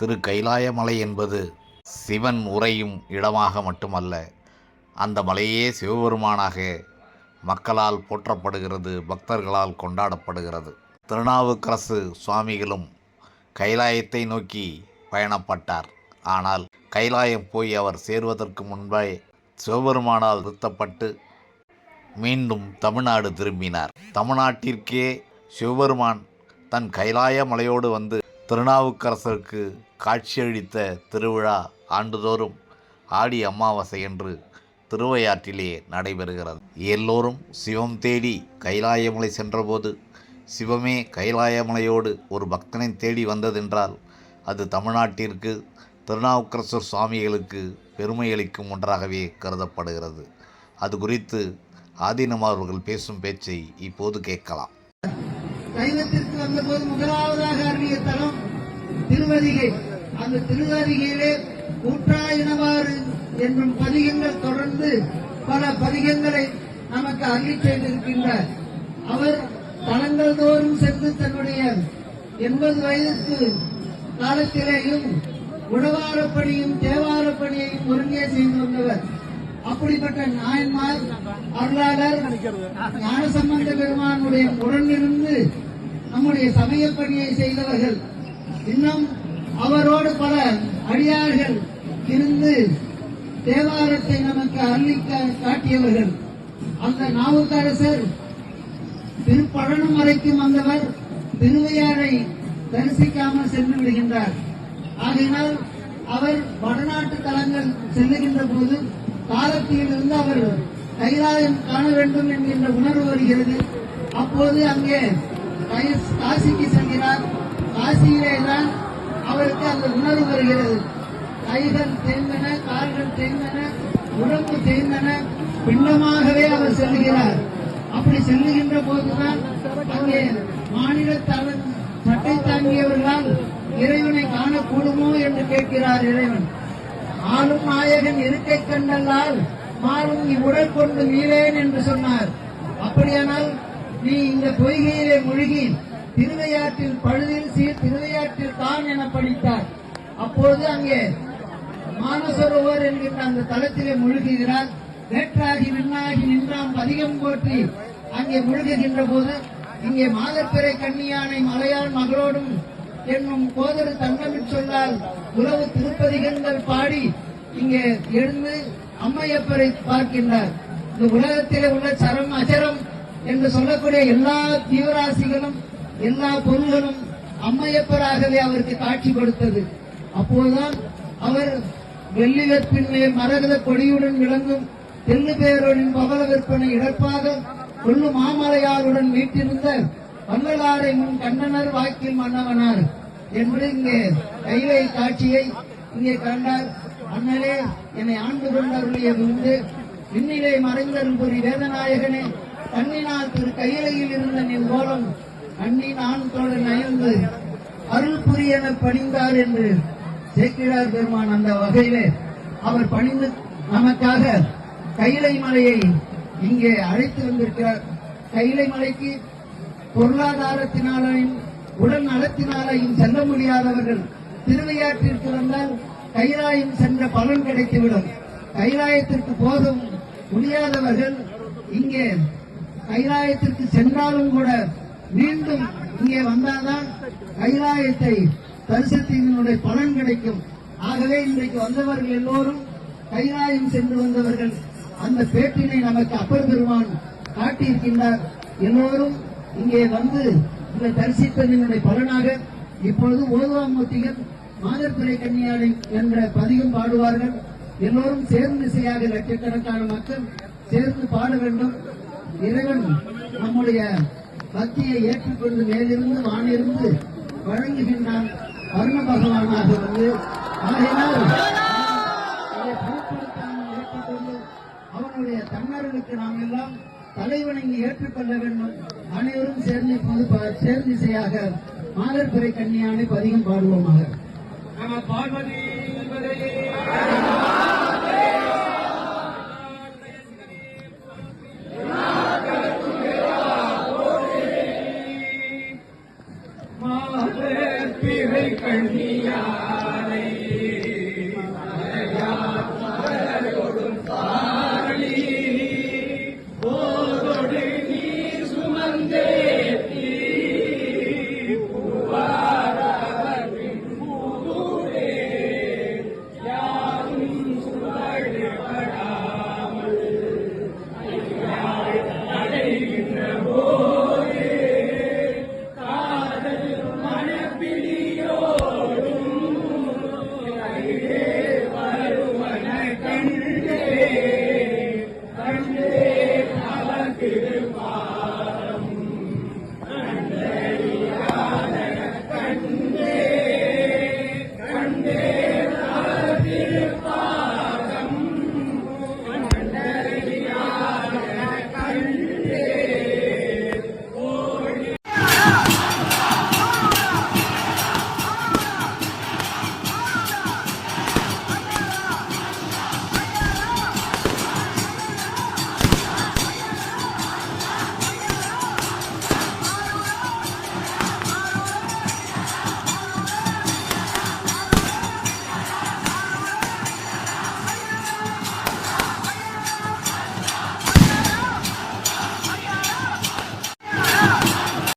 திரு கைலாயமலை என்பது சிவன் உறையும் இடமாக மட்டுமல்ல அந்த மலையே சிவபெருமானாக மக்களால் போற்றப்படுகிறது பக்தர்களால் கொண்டாடப்படுகிறது. திருநாவுக்கரசு சுவாமிகளும் கைலாயத்தை நோக்கி பயணப்பட்டார். ஆனால் கைலாயம் போய் அவர் சேர்வதற்கு முன்பே சிவபெருமானால் நிறுத்தப்பட்டு மீண்டும் தமிழ்நாடு திரும்பினார். தமிழ்நாட்டிற்கே சிவபெருமான் தன் கைலாய மலையோடு வந்து திருநாவுக்கரசருக்கு காட்சியளித்த திருவிழா ஆண்டுதோறும் ஆடி அமாவாசை என்று திருவையாற்றிலே நடைபெறுகிறது. எல்லோரும் சிவம் தேடி கைலாயமலை சென்றபோது சிவமே கைலாயமலையோடு ஒரு பக்தனை தேடி வந்ததென்றால் அது தமிழ்நாட்டிற்கு திருநாவுக்கரசர் சுவாமிகளுக்கு பெருமை அளிக்கும் ஒன்றாகவே கருதப்படுகிறது. அது குறித்து ஆதீனம் அவர்கள் பேசும் பேச்சை இப்போது கேட்கலாம். சைவத்திற்கு வந்தபோது முதலாவதாக அருளிய தலம் திருவதிகை அந்த திருவதிகையிலே கூற்றாயினவாறு என்னும் பதிகங்கள் தொடர்ந்து பல பதிகங்களை நமக்கு அருளி செய்திருக்கின்றார் அவர் தளங்கள் தோறும் சென்று தன்னுடைய எண்பது வயதுக்கு காலத்திலேயும் உணவாரப்பணியும் தேவாரப்பணியையும் ஒருங்கே செய்து வந்தவர். அப்படிப்பட்ட நாயன்மார் அருளாளர் ஞானசம்பந்த பெருமானுடைய உடனிருந்து நம்முடைய சமயப்பணியை செய்தவர்கள். இன்னும் அவரோடு பல அடியார்கள் இருந்து தேவாரத்தை நமக்கு அருளிக்க காட்டியவர்கள். அந்த நாவுக்கரசர் திருப்பழனம் வரைக்கும் வந்தவர் திருவையாரை தரிசிக்காமல் சென்று விடுகின்றார். ஆகையினால் அவர் வடநாட்டு தலங்கள் செல்லுகின்ற போது காலத்திலிருந்து அவர் கைலாயம் காண வேண்டும் என்கின்ற உணர்வு வருகிறது. அப்போது அங்கே காசிக்கு செல்கிறார். காசியிலே தான் அவருக்கு அந்த உணர்வு வருகிறது. கைகள் தேய்ந்தன கால்கள் தேய்ந்தன உடம்பு தேய்ந்தன பிண்டமாகவே அவர் செல்லுகிறார் அப்படி செல்லுகின்ற போதுதான் அங்கே மாநில தலைவர் சட்டை தாங்கியவர்களால் இறைவனை காணக்கூடுமோ என்று கேட்கிறார் இறைவன். ஆளும் நாயகன் இருக்கை கண்டல்லால் மாறும் இவ்வுடல் கொண்டு மீளேன் என்று சொன்னார். அப்படியானால் நீ இந்த பொய்கையிலே மூழ்கி திருவையாற்றில் பழுதில் சீர் திருவையாற்றில் தான் என படித்தார். அப்போது அங்கே மானசரோவர் என்கின்ற அந்த தளத்திலே முழுகுகிறார். வேற்றாகி விண்ணாகி நின்றாம் பதிகம் போற்றி அங்கே முழுகுகின்ற போது இங்கே மாதப்பிறை கண்ணியானை மலையாள் மகளோடும் என்னும் கோதரு தங்கமிச் சொல்லால் உறவு திருப்பதிகங்கள் பாடி இங்கே எழுந்து அம்மையப்பரை பார்க்கின்றார். இந்த உலகத்திலே உள்ள சரம் அச்சரம் என்று சொல்லக்கூடிய எல்லா தீவிராசிகளும் எல்லா பொருள்களும் அம்மையப்பராகவே அவருக்கு காட்சி கொடுத்தது. அப்போதுதான் அவர் வெள்ளிகற்பின்மே மரகத கொடியுடன் விளங்கும் தெல்லு பேரொழின் பவள விற்பனை இழப்பாக கொள்ளு மாமலையாருடன் வீட்டிருந்த வள்ளலாரை முன் கண்ணனர் வாக்கில் மன்னவனார் என்று இங்கே கைலை காட்சியை இங்கே கண்டார். அண்ணலே என்னை ஆண்டு கொண்டருளிய விருந்து மறைந்தரும் மறைந்தருள்புரி வேதநாயகனே கண்ணினால் திரு கையிலையில் இருந்த நின் கோலம் அண்ணின் நான் தோழன் நயந்து அருள் புரியன பணிந்தார் என்று சேர்க்கிறார் பெருமான் அந்த வகையிலே அவர் பணிந்து நமக்காக கைலை மலையை இங்கே அழைத்து வந்திருக்கிறார். கைலை மலைக்கு பொருளாதாரத்தினாலையும் உடல் நலத்தினாலையும் செல்ல முடியாதவர்கள் திருவையாற்றிற்கு வந்தால் கைலாயம் சென்ற பலன் கிடைத்துவிடும். கைலாயத்திற்கு போதும் முடியாதவர்கள் இங்கே கைலாயத்திற்கு சென்றாலும் கூட மீண்டும் இங்கே வந்தால்தான் கைலாயத்தை தரிசனத்தினுடைய பலன் கிடைக்கும். ஆகவே இன்றைக்கு வந்தவர்கள் எல்லோரும் கைலாயம் சென்று வந்தவர்கள் அந்த பேட்டினை நமக்கு அப்பர் பெருமான் காட்டியிருக்கின்றார். எல்லோரும் இங்கே வந்து இந்த தரிசித்ததனுடைய பலனாக இப்பொழுது ஓதுவாமூர்த்திகள் மாதப்பிறை கன்னியாளை என்ற பதிகம் பாடுவார்கள். எல்லோரும் சேர்ந்து இசையாக லட்சக்கணக்கான மக்கள் சேர்ந்து பாட வேண்டும். இறைவன் நம்முடைய பக்தியை ஏற்றுக்கொண்டு மேலிருந்து வானிருந்து வழங்குகின்றான் வருண பகவானாக வந்து ஆகையினால் ஏற்றுக்கொண்டு அவனுடைய தன்னர்களுக்கு நாம் எல்லாம் தலைவணங்கி ஏற்றுக்கொள்ள வேண்டும். அனைவரும் சேர்ந்து இப்போது சேர்ந்திசையாக சேர்ந்து இசையாக கன்னியானை பதிகம் பாடுவோமாக. நம பார்வதி Goodbye.